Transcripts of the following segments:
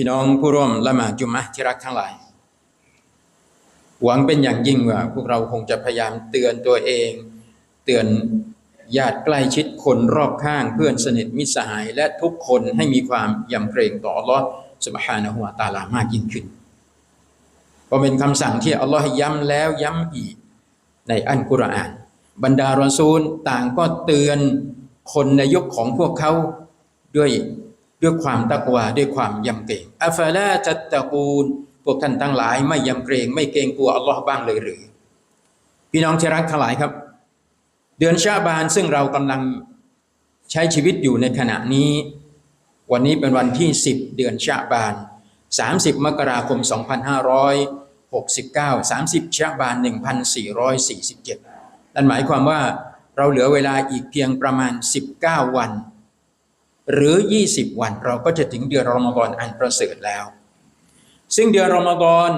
พี่น้องผู้ร่วมละหมาดจุมะที่รักทั้งหลาย หวังเป็นอย่างยิ่งว่า พวกเราคงจะพยายามเตือนตัวเอง เตือนญาติใกล้ชิดคนรอบข้างเพื่อนสนิทมิตรสหาย และทุกคนให้มีความยำเกรงต่ออัลลอฮ์สุบฮานะฮุวาตาลามากยิ่งขึ้นเพราะเป็นคำสั่งที่อัลลอฮ์ย้ำแล้วย้ำอีกในอันกุรอาน บรรดารอซูลต่างก็เตือนคนในยุคของพวกเขาด้วย ด้วยความตักวาด้วยความยำเกรงอัฟลาจัตตะกูลพวกท่านทั้งหลายไม่ยำเกรง ไม่เกรงกลัวอัลลอฮ์บ้างเลยหรือ พี่น้องที่รักทั้งหลายครับ เดือนชาบานซึ่งเรากำลังใช้ชีวิตอยู่ในขณะนี้ วันนี้เป็นวันที่ 10 เดือนชาบาน 30 มกราคม 2569 30ชาบาน 1447นั่นหมายความว่าเราเหลือเวลาอีกเพียงประมาณ 19 วัน หรือ 20 วันเราก็จะถึงเดือนรอมฎอนอันประเสริฐแล้ว ซึ่งเดือนรอมฎอน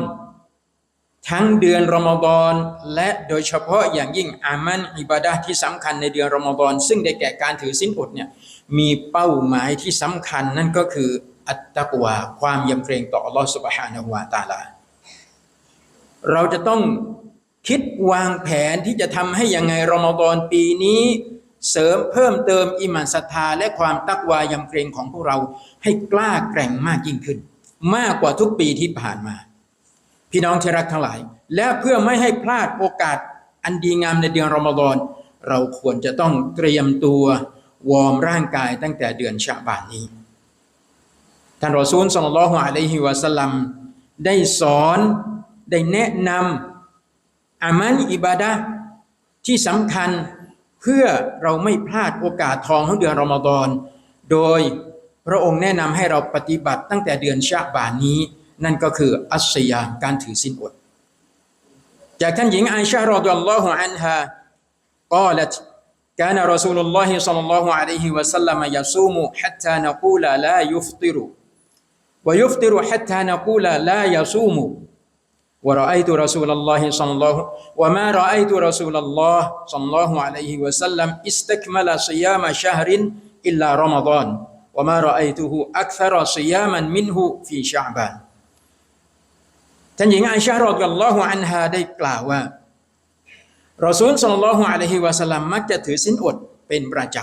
ทั้งเดือนรอมฎอนและโดยเฉพาะอย่างยิ่งอามันอิบาดะที่สำคัญในเดือนรอมฎอนซึ่งได้แก่การถือสินอดเนี่ยมีเป้าหมายที่สำคัญนั่นก็คืออัตตะกวาความยำเกรงต่ออัลลอฮฺสุบฮานะฮูวาตาลา เราจะต้องคิดวางแผนที่จะทำให้ยังไงรอมฎอนปีนี้ เสริมเพิ่มเติมอิมานศรัทธาและความตักวายำเกรงของพวกเราให้กล้าแกร่งมากยิ่งขึ้น มากกว่าทุกปีที่ผ่านมา พี่น้องที่รักทั้งหลาย และเพื่อไม่ให้พลาดโอกาสอันดีงามในเดือนรอมฎอนเราควรจะต้องเตรียมตัววอร์มร่างกายตั้งแต่เดือนชาบานนี้ท่านรอซูลสัลลัลลอฮุอะลัยฮิวะสัลลัมได้สอนได้แนะนำอามันอิบาดะที่สำคัญ เพื่อเราไม่พลาดโอกาสทองของเดือนรอมฎอนโดยพระองค์แนะนำให้เราปฏิบัติตั้งแต่เดือนชาบานนี้ นั่นก็คืออัสยามการถือสินอด จากท่านหญิงไอชารอฎิยัลลอฮุอันฮากล่าว كان رسول الله صلى الله عليه وسلم يصوم حتى نقول لا يفطر ويفطر حتى نقول لا يصوم ورأيت رسول الله صلى الله وما رأيت رسول الله صلى الله عليه وسلم استكمل صيام شهر إلا رمضان وما رأيته أكثر صياما منه في شعبان ท่านหญิงไอชารอฎิยัลลอฮุอันฮาได้กล่าวว่ารอซูลสัลลัลลอฮุอะลัยฮิวะสัลลัมมักจะถือสินอดเป็นประจ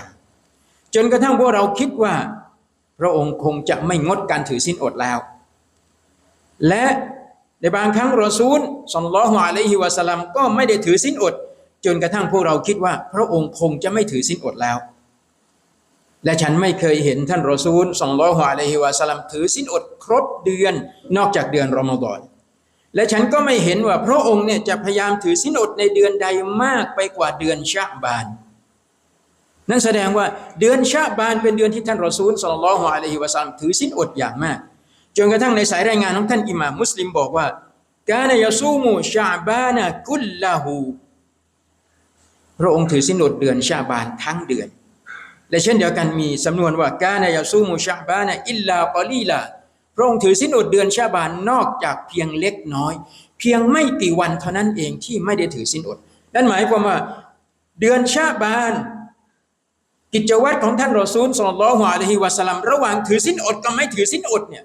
ำจนกระทั่งพวกเราคิดว่า พระองค์คงจะไม่งดการถือสินอดแล้ว และ ในบางครั้งรอซูลสัลลัลลอฮุอะลัยฮิวะสัลลัมก็ไม่ได้ถือสินอด จนกระทั่งพวกเราคิดว่า พระองค์คงจะไม่ถือสินอดแล้ว และฉันไม่เคยเห็นท่านรอซูลสัลลัลลอฮุอะลัยฮิวะสัลลัมถือสินอดครบเดือนนอกจากเดือนรอมฎอนและฉันก็ไม่เห็นว่าพระองค์เนี่ยจะพยายามถือสินอดในเดือนใดมากไปกว่าเดือนชะบาน นั่นแสดงว่าเดือนชะบานเป็นเดือนที่ท่านรอซูลสัลลัลลอฮุอะลัยฮิวะซัลลัมถือสินอดอย่างมาก จนกระทั่งในสายรายงานของท่านอิหม่ามมุสลิมบอกว่ากานยาซูมูชาบานะกุลลาหูพระองค์ถือสินอดเดือนชาบานทั้งเดือน และเช่นเดียวกันมีสำนวนว่ากานยาซูมูชาบานะอิลลากอลีลาพระองค์ถือสินอดเดือนชาบานนอกจากเพียงเล็กน้อย เพียงไม่กี่วันเท่านั้นเองที่ไม่ได้ถือสินอดนั่นหมายความว่าเดือนชาบาน กิจวัตรของท่านรอซูลสุลลัลลอฮุอะลัยฮิวะสัลลัมระหว่างถือสินอดกับไม่ถือสินอดเนี่ย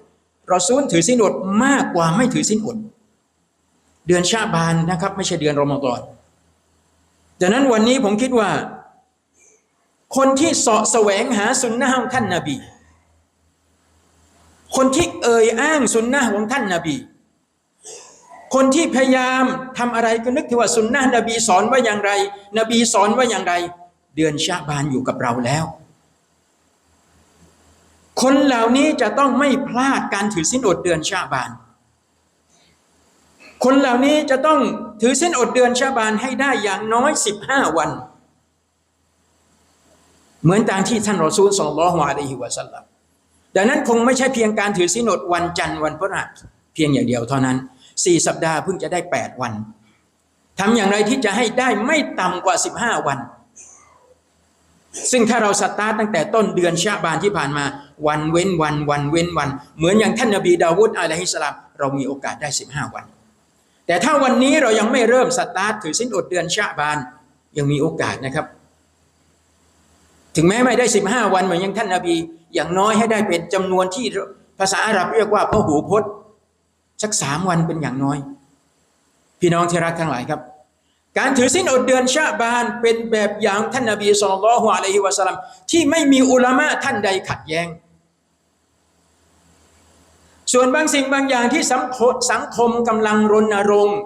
รอซูลถือสินอดมากกว่าไม่ถือสินอด เดือนชาบานนะครับ ไม่ใช่เดือนรอมฎอนดังนั้นวันนี้ผมคิดว่า คนที่เสาะแสวงหาสุนนะของท่านนาบี คนที่เอ่ยอ้างสุนนะของท่านนาบี คนที่พยายามทำอะไรก็นึกถึงว่าสุนนะนบีสอนว่าอย่างไร นบีสอนว่าอย่างไร เดือนชาบานอยู่กับเราแล้ว คนเหล่านี้จะต้องไม่พลาดการถือสินอดเดือนชาบาน คนเหล่านี้จะต้องถือสินอดเดือนชาบานให้ได้อย่างน้อยสิบห้าวัน เหมือนตามที่ท่านรอซูลส่งล้อฮวาอะลัยฮิวะสัลลัมดังนั้นคงไม่ใช่เพียงการถือสินอดวันจันทร์วันพฤหัสเพียงอย่างเดียวเท่านั้นสี่สัปดาห์เพิ่งจะได้แปดวันทำอย่างไรที่จะให้ได้ไม่ต่ำกว่าสิบห้าวัน ซึ่งถ้าเราสตาร์ตตั้งแต่ต้นเดือนชาบานที่ผ่านมา วันเว้นวันวันเว้นวัน เหมือนอย่างท่านนบีดาวุฒอะลัยฮิสลามเรามีโอกาสได้สิบห้าวัน แต่ถ้าวันนี้เรายังไม่เริ่มสตาร์ตถือสิ้นอดเดือนชาบานยังมีโอกาสนะครับ ถึงแม้ไม่ได้สิบห้าวันเหมือนอย่างท่านนบี อย่างน้อยให้ได้เป็นจำนวนที่ภาษาอาหรับเรียกว่าพหูพจน์สักสามวันเป็นอย่างน้อย พี่น้องที่รักทั้งหลายครับ การถือศีลอดเดือนชาบานเป็นแบบอย่างท่านนบีสุลต่านละฮ์อะลัยฮิวะสัลลัมที่ไม่มีอุลามะท่านใดขัดแย้ง ส่วนบางสิ่งบางอย่างที่สังคมสังคมกำลังรณรงค์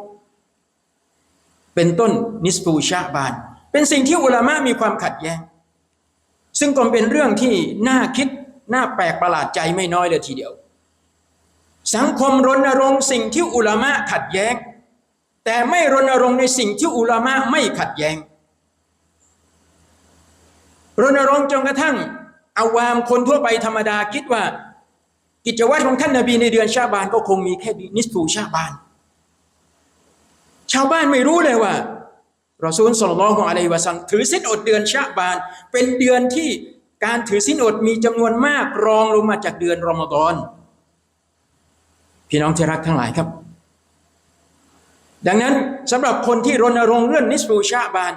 เป็นต้นนิสฟูชาบาน เป็นสิ่งที่อุลามะมีความขัดแย้ง ซึ่งก็เป็นเรื่องที่น่าคิดน่าแปลกประหลาดใจไม่น้อยเลยทีเดียว สังคมรณรงค์สิ่งที่อุลามะขัดแย้ง แต่ไม่รณรงค์ในสิ่งที่อุลามะไม่ขัดแย้ง รณรงค์จนกระทั่งอาวามคนทั่วไปธรรมดาคิดว่า กิจวัตรของท่านนาบีในเดือนชาบานก็คงมีแค่นิสฟูชาบาน ชาวบ้านไม่รู้เลยว่ารอซูลสลลัลลอฮุอะลัยวะซัลลัมถือศีลอดเดือนชาบาน เป็นเดือนที่การถือศีลอดมีจำนวนมากรองลงมาจากเดือนรอมฎอนพี่น้องที่รักทั้งหลายครับ ดังนั้นสำหรับคนที่รณรงค์เรื่องนิสฟูชาบาน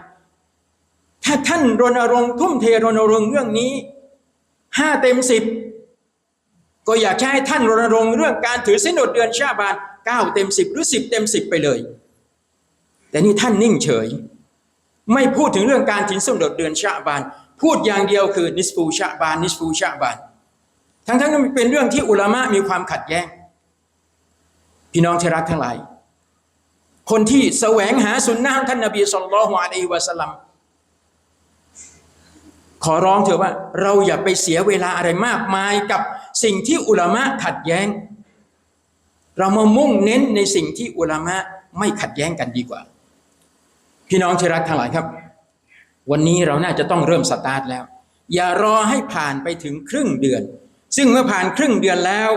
ถ้าท่านรณรงค์ทุ่มเทรณรงค์เรื่องนี้ห้าเต็มสิบก็อยากให้ท่านรณรงค์เรื่องการถือศีลอดเดือนชาบานเก้าเต็มสิบหรือสิบเต็มสิบไปเลย แต่นี่ท่านนิ่งเฉย ไม่พูดถึงเรื่องการถือศีลอดเดือนชาบาน พูดอย่างเดียวคือนิสฟูชาบานนิสฟูชาบาน ทั้งทั้งนั้นเป็นเรื่องที่อุลามะมีความขัดแย้ง พี่น้องที่รักทั้งหลาย คนที่แสวงหาสุนนะท่านนบีสุลต่านอะลัยฮิวะสัลลัมขอร้องเถอะว่า เราอย่าไปเสียเวลาอะไรมากมายกับสิ่งที่อุลามะขัดแย้ง เรามามุ่งเน้นในสิ่งที่อุลามะไม่ขัดแย้งกันดีกว่า พี่น้องที่รักทั้งหลายครับ วันนี้เราน่าจะต้องเริ่มสตาร์ทแล้ว อย่ารอให้ผ่านไปถึงครึ่งเดือน ซึ่งเมื่อผ่านครึ่งเดือนแล้ว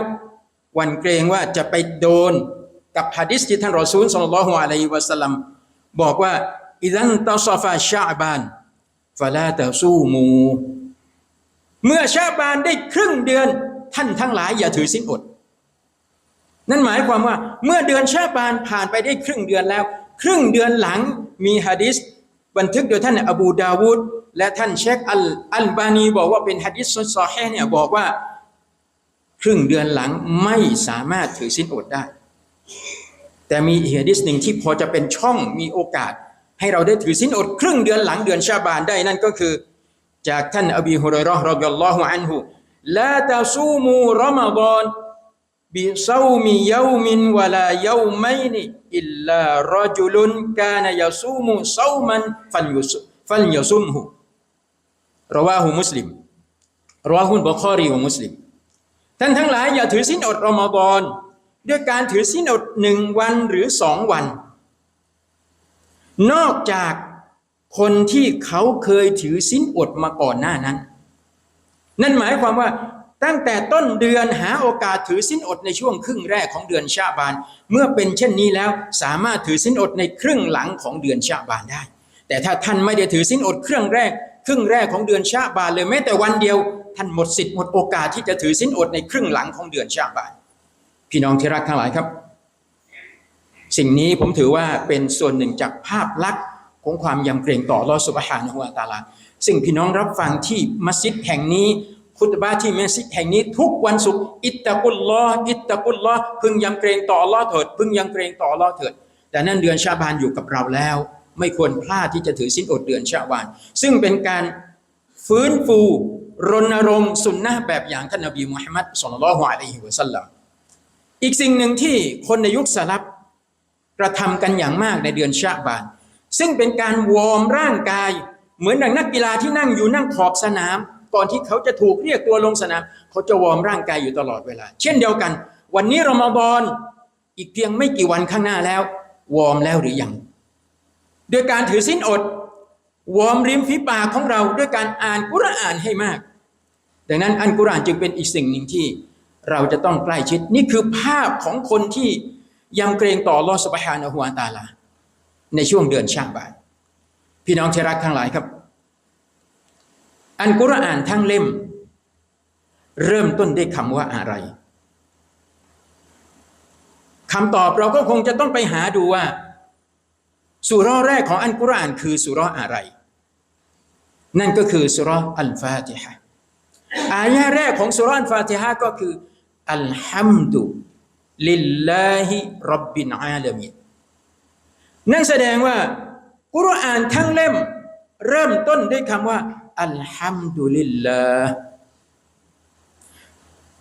วันเกรงว่าจะไปโดน กับฮะดิษที่ท่านรอซูลสุลลัลฮุอะลัยฮิวะสัลลัมบอกว่าอิดันตาซาฟาชาบานฟาลาตาซูมู เมื่อชาบานได้ครึ่งเดือนท่านทั้งหลายอย่าถือสินอด นั่นหมายความว่าเมื่อเดือนชาบานผ่านไปได้ครึ่งเดือนแล้ว ครึ่งเดือนหลังมีฮะดิษบันทึกโดยท่านอบูดาวูดและท่านเชคอัลอัลบานีบอกว่าเป็นฮะดิษซอฮีเนี่ยบอกว่า ครึ่งเดือนหลังไม่สามารถถือสินอดได้ แต่มีอีกฮะดิษหนึ่งที่พอจะเป็นช่องมีโอกาส ให้เราได้ถือสินอดครึ่งเดือนหลังเดือนชาบานได้นั่นก็คือ จากท่านอบีฮุรอยราะห์รอฎิยัลลอฮุอันฮุลาตาซูมูรอมฎอนบิซามิยามินวะลายามัยนอิลลารจุลุนกานยาซูมุซามันฟัลยุสฟัลยาซุมฮุรวาหุมุสลิมรวาหุนบุคอรีวะมุสลิมท่านทั้งหลายอย่าถือสินอดรอมฎอน ด้วยการถือสินอดหนึ่งวันหรือสองวัน นอกจากคนที่เขาเคยถือสินอดมาก่อนหน้านั้น นั่นหมายความว่าตั้งแต่ต้นเดือนหาโอกาสถือสินอดในช่วงครึ่งแรกของเดือนชาบาน เมื่อเป็นเช่นนี้แล้วสามารถถือสินอดในครึ่งหลังของเดือนชาบานได้ แต่ถ้าท่านไม่ได้ถือสินอดครึ่งแรก ครึ่งแรกของเดือนชาบานเลยแม้แต่วันเดียว ท่านหมดสิทธิ์หมดโอกาสที่จะถือสินอดในครึ่งหลังของเดือนชาบาน พี่น้องที่รักทั้งหลายครับ สิ่งนี้ผมถือว่าเป็นส่วนหนึ่งจากภาพลักษณ์ของความยำเกรงต่อลอสุบฮานะฮุวาตาลาซึ่งพี่น้องรับฟังที่มัสยิดแห่งนี้คุตบาที่มัสยิดแห่งนี้ทุกวันศุกร์อิตตะกุลลอฮ์อิตตะกุลลอฮ์พึงยำเกรงต่อลอเถิด พึงยำเกรงต่อลอเถิด แต่นั่นเดือนชาบานอยู่กับเราแล้ว ไม่ควรพลาดที่จะถือสินอดเดือนชาบาน ซึ่งเป็นการฟื้นฟูรณรงค์สุนนะแบบอย่างท่านนบีมุฮัมมัดสุลลัลฮุอะลัยฮิวะสัลลัม อีกสิ่งหนึ่งที่คนในยุคสลับกระทำกันอย่างมากในเดือนชาบาน ซึ่งเป็นการวอร์มร่างกาย เหมือนดังนักกีฬาที่นั่งอยู่นั่งขอบสนาม ก่อนที่เขาจะถูกเรียกตัวลงสนาม เขาจะวอร์มร่างกายอยู่ตลอดเวลา เช่นเดียวกัน วันนี้รอมฎอนอีกเพียงไม่กี่วันข้างหน้าแล้ว วอร์มแล้วหรือยังโดยการถือสิ้นอด วอร์มริมฝีปากของเราด้วยการอ่านกุรอานให้มาก ดังนั้นอันกุรอานจึงเป็นอีกสิ่งหนึ่งที่ เราจะต้องใกล้ชิด นี่คือภาพของคนที่ยำเกรงต่อลอสบฮานะฮุวตาลา ในช่วงเดือนช่างบานพี่น้องที่รักทั้งหลายครับ อันกุรอานทั้งเล่ม เริ่มต้นด้วยคำว่าอะไรคำตอบเราก็คงจะต้องไปหาดูว่าสุราแรกของอันกุรอานคือสุราอะไร นั่นก็คือสุราอัลฟาติฮะอายะแรกของสุราอัลฟาติฮะก็คือ อัลฮัมดุลิลลาฮิรับบินอาลามีนนั่นแสดงว่า กุรอานทั้งเล่ม เริ่มต้นด้วยคำว่า อัลฮัมดุลิลลาห์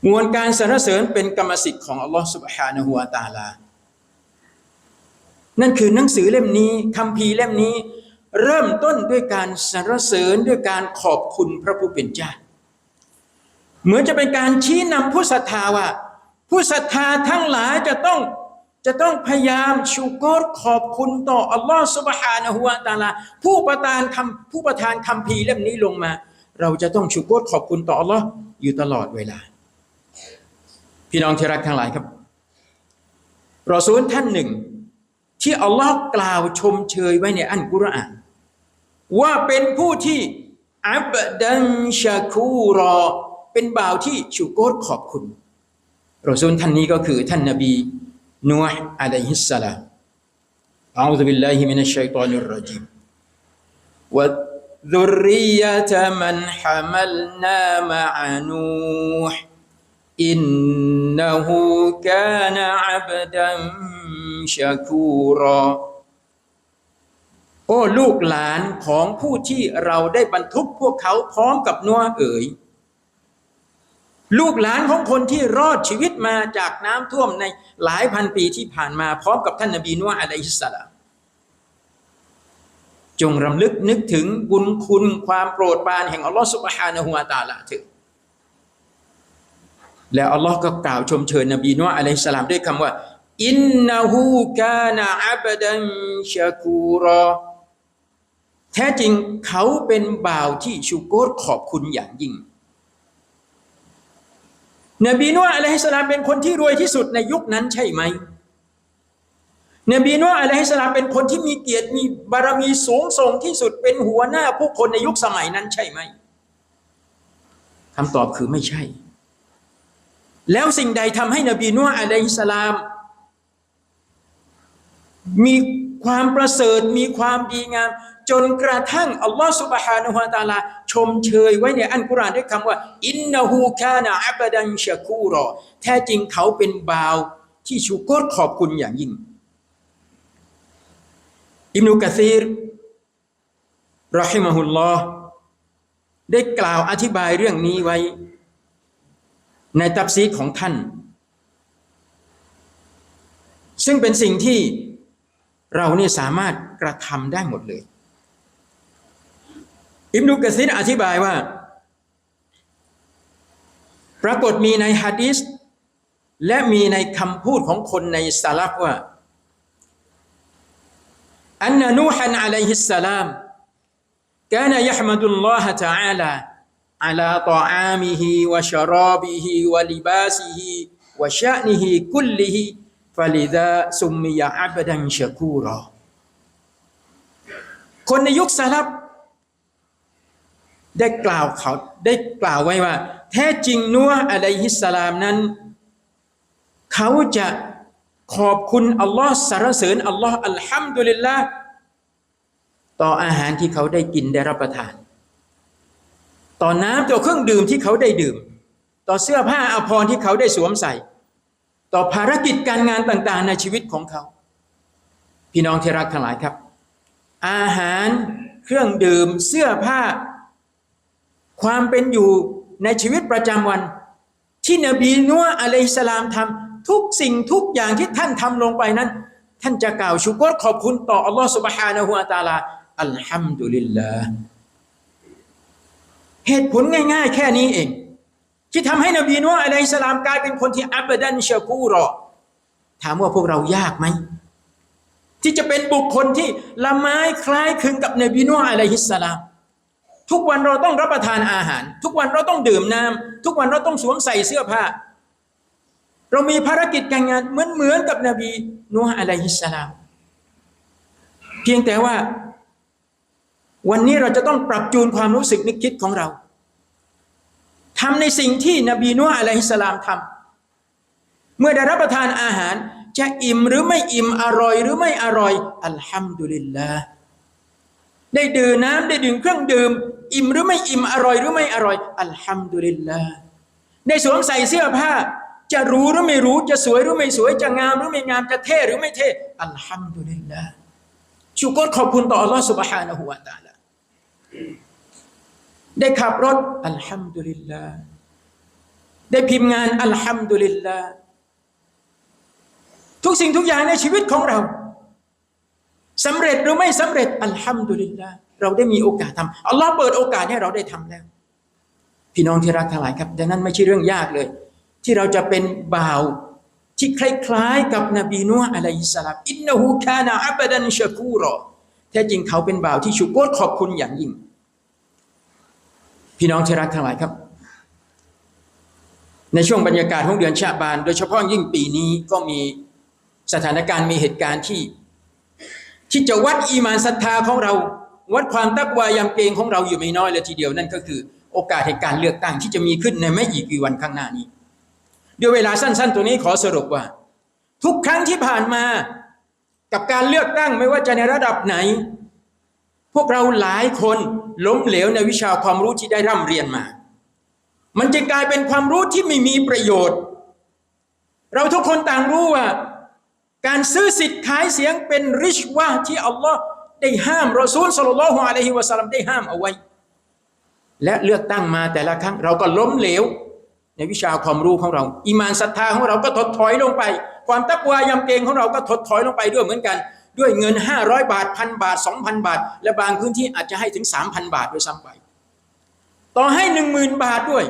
มวลการสรรเสริญเป็นกรรมสิทธิ์ของอัลลอฮ์ سبحانه และ تعالى นั่นคือหนังสือเล่มนี้คำพีร์เล่มนี้ เริ่มต้นด้วยการสรรเสริญด้วยการขอบคุณพระผู้เป็นเจ้า เหมือนจะเป็นการชี้นำผู้ศรัทธาว่า ผู้ศรัทธาทั้งหลายจะต้องจะต้องพยายามชูกรขอบคุณต่ออัลลอฮ์สุบฮานะฮุวาตาลาผู้ประทานคำผู้ประทานคำพีเล่มนี้ลงมา เราจะต้องชูกรขอบคุณต่ออัลลอฮ์อยู่ตลอดเวลา พี่น้องที่รักทั้งหลายครับรอซูลท่านหนึ่ง ที่อัลลอฮ์กล่าวชมเชยไว้ในอันกุรอาน ว่าเป็นผู้ที่อับดันชาคูรอ เป็นบ่าวที่ชูโกรขอบคุณรอซูลท่านนี้ก็คือท่านนบีนูห์อะลัยฮิสสลามอัลลอฮฺบิลลาฮิมินัชชัยฏอนิรรจีม وذرية من حملنا مع نوح إنه كان عبدا شكورا โอ้ลูกหลานของผู้ที่เราได้บรรทุกพวกเขาพร้อมกับนัวเอ๋ย ลูกหลานของคนที่รอดชีวิตมาจากน้ำท่วมในหลายพันปีที่ผ่านมาพร้อมกับท่านนบีนัวอะลัยฮิสสลามจงรำลึกนึกถึงบุญคุณความโปรดปรานแห่งอัลลอฮฺสุบฮานะฮูวาตาละถิดแล้วอัลลอฮ์ก็กล่าวชมเชยนบีนัวอะลัยฮิสสลามด้วยคำว่าอินนาหูกานะอับดันชาคูรอแท้จริงเขาเป็นบ่าวที่ชูโกรขอบคุณอย่างยิ่ง นบีนัวอะลัยฮิสลามเป็นคนที่รวยที่สุดในยุคนั้นใช่ไหมนบีนัวอะลัยฮิสลามเป็นคนที่มีเกียรติมีบารมีสูงส่งที่สุดเป็นหัวหน้าผู้คนในยุคสมัยนั้นใช่ไหมคำตอบคือไม่ใช่ แล้วสิ่งใดทำให้นบีนัวอะลัยฮิสลาม มี ความประเสริฐมีความดีงาม จนกระทั่งอัลลอฮฺสุบฮานะฮูวะตาลา ชมเชยไว้ในอันกุรอานด้วยคำว่า อินนาฮูคานะอับดันชะคูรอ แท้จริงเขาเป็นบ่าวที่ชูโกรขอบคุณอย่างยิ่ง อิบนุกะซีรรอฮิมะฮุลลอฮ์ได้กล่าวอธิบายเรื่องนี้ไว้ ในตับซีของท่าน ซึ่งเป็นสิ่งที่ เราเนี่ยสามารถกระทำได้หมดเลย อิบนุกะซีรอธิบายว่า ปรากฏมีในฮะดิษและมีในคำพูดของคนในสลับว่า أن نوحا عليه السلام كان يحمد الله تعالى على طعامه وشرابه ولباسه وشأنه كله ฟาลิดาซุมมิยาอับดันชกูรอคนในยุคสลับ ได้กล่าวเขาได้กล่าวไว้ว่า แท้จริงนัวอะลัยฮิสสลามนั้น เขาจะขอบคุณอัลลอฮ์สารเสริญอัลลอฮ์อัลฮัมดุลิลละต่ออาหารที่เขาได้กินได้รับประทาน ต่อน้ำต่อเครื่องดื่มที่เขาได้ดื่ม ต่อเสื้อผ้าอภรรที่เขาได้สวมใส่ ต่อภารกิจการงานต่างๆ ในชีวิตของเขา พี่น้องที่รักทั้งหลายครับ อาหารเครื่องดื่มเสื้อผ้า ความเป็นอยู่ในชีวิตประจำวัน ที่นบีนัวอะลัยสลามทำทุกสิ่งทุกอย่างที่ท่านทำลงไปนั้น ท่านจะกล่าวชูกรขอบคุณต่ออัลลอฮฺสุบฮานะฮูวาตาลาอัลฮัมดุลิลลาห์เหตุผลง่าย ๆ แค่นี้เอง ที่ทำให้นบีนัวอะลัยฮิสลามกลายเป็นคนที่อับดันชะกูรอถามว่าพวกเรายากไหมที่จะเป็นบุคคลที่ละไม้คล้ายคลึงกับนบีนัวอะลัยฮิสลามทุกวันเราต้องรับประทานอาหาร ทุกวันเราต้องดื่มน้ำทุกวันเราต้องสวมใส่เสื้อผ้า เรามีภารกิจการงานเหมือนเหมือนกับนบีนูฮ์อะลัยฮิสสลามเพียงแต่ว่า วันนี้เราจะต้องปรับจูนความรู้สึกนึกคิดของเรา ทำในสิ่งที่นบีนูฮ์อะลัยฮิสสลามทำเมื่อได้รับประทานอาหาร จะอิ่มหรือไม่อิ่มอร่อยหรือไม่อร่อย อัลฮัมดุลิลลาห์ได้ดื่มน้ำได้ดื่มเครื่องดื่ม อิ่มหรือไม่อิ่มอร่อยหรือไม่อร่อย อัลฮัมดุลิลลาห์ได้สวมใส่เสื้อผ้า จ จะรู้หรือไม่รู้จะสวยหรือไม่สวยจะงามหรือไม่งามจะเท่หรือไม่เท่อัลฮัมดุลิลลาห์ชุกรขอบคุณต่ออัลลอฮ์ سبحانه และ تعالى ได้ขับรถอัลฮัมดุลิลลาห์ได้พิมพ์งานอัลฮัมดุลิลลาห์ทุกสิ่งทุกอย่างในชีวิตของเราสำเร็จหรือไม่สำเร็จอัลฮัมดุลิลลาห์เราได้มีโอกาสทำอัลลอฮ์เปิดโอกาสให้เราได้ทำแล้ว พี่น้องที่รักทั้งหลายครับดังนั้นไม่ใช่เรื่องยากเลย ที่เราจะเป็นบ่าวที่คล้ายๆกับนบีนูฮ์อะลัยฮิสลามอินนูคานะอับดันชะกูรอแท้จริงเขาเป็นบ่าวที่ชุกรขอบคุณอย่างยิ่ง พี่น้องที่รักทั้งหลายครับ ในช่วงบรรยากาศของเดือนชาบาน โดยเฉพาะยิ่งปีนี้ก็มีสถานการณ์มีเหตุการณ์ที่ ที่จะวัดอีมานศรัทธาของเรา วัดความตักวายำเกรงของเราอยู่ไม่น้อยเลยทีเดียวนั่นก็คือ โอกาสในการเลือกตั้งที่จะมีขึ้นในไม่อีกกี่วันข้างหน้านี้เดี๋ยวเวลาสั้น ๆ ตัวนี้ขอสรุปว่า ทุกครั้งที่ผ่านมากับการเลือกตั้งไม่ว่าจะในระดับไหน พวกเราหลายคนล้มเหลวในวิชาความรู้ที่ได้ร่ำเรียนมา มันจะกลายเป็นความรู้ที่ไม่มีประโยชน์ เราทุกคนต่างรู้ว่า การซื้อสิทธิ์ขายเสียงเป็นริชวะที่อัลลอฮ์ได้ห้ามรอซูลสลลัลลอฮุอะลัยฮิวะสัลลัมได้ห้ามเอาไว้ และเลือกตั้งมาแต่ละครั้ง เราก็ล้มเหลว ในวิชาความรู้ของเราอีมานศรัทธาของเราก็ถดถอยลงไป ความตักวายำเกรงของเราก็ถดถอยลงไปด้วยเหมือนกัน ด้วยเงิน 500 บาทพันบาท 2,000 บาท และบางพื้นที่อาจจะให้ถึง 3,000 บาทด้วยซ้ำไป ต่อให้ 10,000 บาทด้วย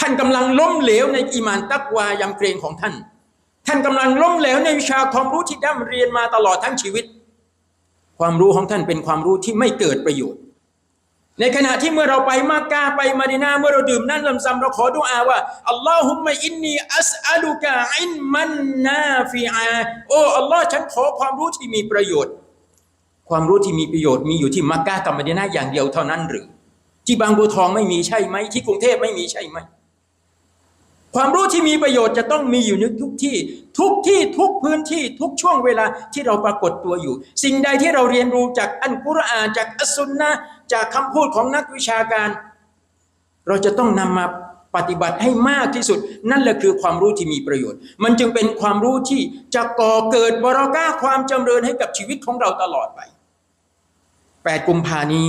ท่านกำลังล้มเหลวในอิมานตักวายำเกรงของท่าน ท่านกำลังล้มเหลวในวิชาความรู้ที่ได้เรียนมาตลอดทั้งชีวิต ความรู้ของท่านเป็นความรู้ที่ไม่เกิดประโยชน์ ในขณะที่เมื่อเราไปมักกะไปมาดินาเมื่อเราดื่มนั่นลำซำเราขอดุอาว่าอัลลอฮุมมะอินนีอัสอัลุกะอินมันนาฟิอาโอ้อัลลอฮ์ฉันขอความรู้ที่มีประโยชน์ ความรู้ที่มีประโยชน์มีอยู่ที่มักกะกับมาดินาอย่างเดียวเท่านั้นหรือ ที่บางบัวทองไม่มีใช่ไหมที่กรุงเทพไม่มีใช่ไหมความรู้ที่มีประโยชน์จะต้องมีอยู่ในทุกที่ ทุกที่ทุกพื้นที่ทุกช่วงเวลาที่เราปรากฏตัวอยู่ สิ่งใดที่เราเรียนรู้จากอันกุรอานจากอัสซุนนะ จากคำพูดของนักวิชาการ เราจะต้องนำมาปฏิบัติให้มากที่สุด นั่นแหละคือความรู้ที่มีประโยชน์ มันจึงเป็นความรู้ที่จะก่อเกิดบรากาความจำเริญให้กับชีวิตของเราตลอดไป 8 กุมภานี้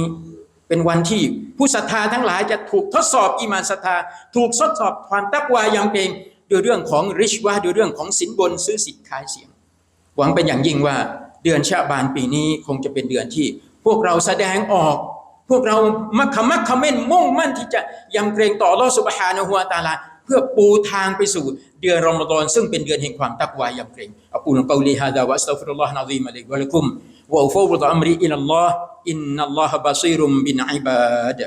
เป็นวันที่ผู้ศรัทธาทั้งหลายจะถูกทดสอบอีมานศรัทธา ถูกทดสอบความตักวายำเกรงด้วยเรื่องของริชวะด้วยเรื่องของสินบนซื้อสิทธิ์ขายเสียง หวังเป็นอย่างยิ่งว่าเดือนชาบานปีนี้คงจะเป็นเดือนที่ พวกเราแสดงออก พวกเรามักขมักขม้นมุ่งมั่นที่จะยำเกรงต่อลอสุบฮานะฮัวตาลา เพื่อปูทางไปสู่เดือนรอมฎอนซึ่งเป็นเดือนแห่งความตักวายำเกรงอักูลกอลีฮาดาวะอัสตัฟรุลลอฮ์นาซีมะลิกวะลักุมวะอูฟาวดอัมรีอิลลัลลอฮ์อินนัลลอฮะบาซีรุมบินอิบาด